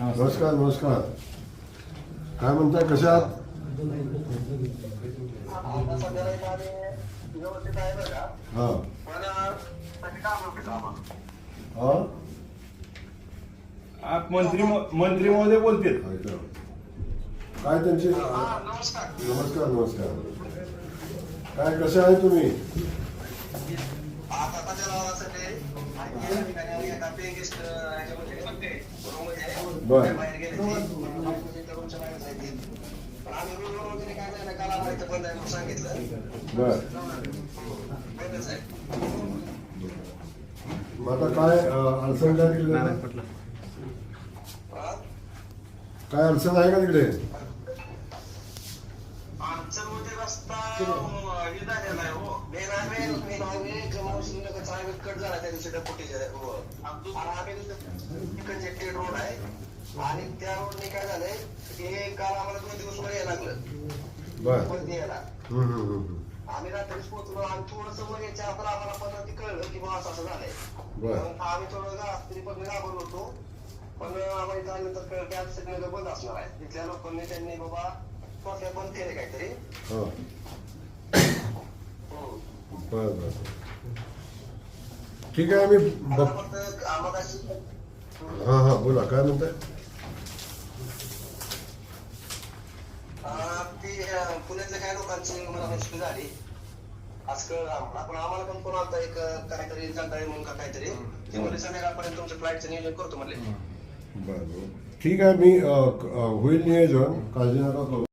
नमस्कार. नमस्कार. काय म्हणताय कशा आहात? हा. हा? आप मंत्री मंत्री महोदय बोलतील. ऐका. काय त्यांची? नमस्कार. नमस्कार काय कसे आहे तुम्ही? बर. बर मग आता काय अडचण काय तिकडे काय अडचण आहे का तिकडे? रोड आहे आणि त्या रोडने काय झालंय हे काल आम्हाला दोन दिवस वर यायला लागलं वर यायला. आम्ही रात्रीच पोहोचलो आणि थोडस वर यायच्या आपण आम्हाला पण ते कळलं की बाबा असं असं झालंय. आम्ही थोडं रात्री पण घाबरलो होतो. पण आम्हाला इथं आल्यानंतर कळलं की आज सिग्नल बंद असणार आहे. तिथल्या लोकांनी त्यांनी बाबा टोक्या बंद केले काहीतरी हा हम्म. बर बर ठीक आहे आम्ही बघ हा हा बोला काय म्हणताय? ती अं, पुण्यातल्या काही लोकांची मला मुश्किल झाली. आज कळलं आम्हाला पण फोन आलता एक काहीतरी म्हणून का काहीतरी. ते म्हणजे संध्याकाळपर्यंत तुमच्या फ्लाईटचं नियोजन करतो बर ठीक आहे मी होईल नियोजन. काळजी नका करू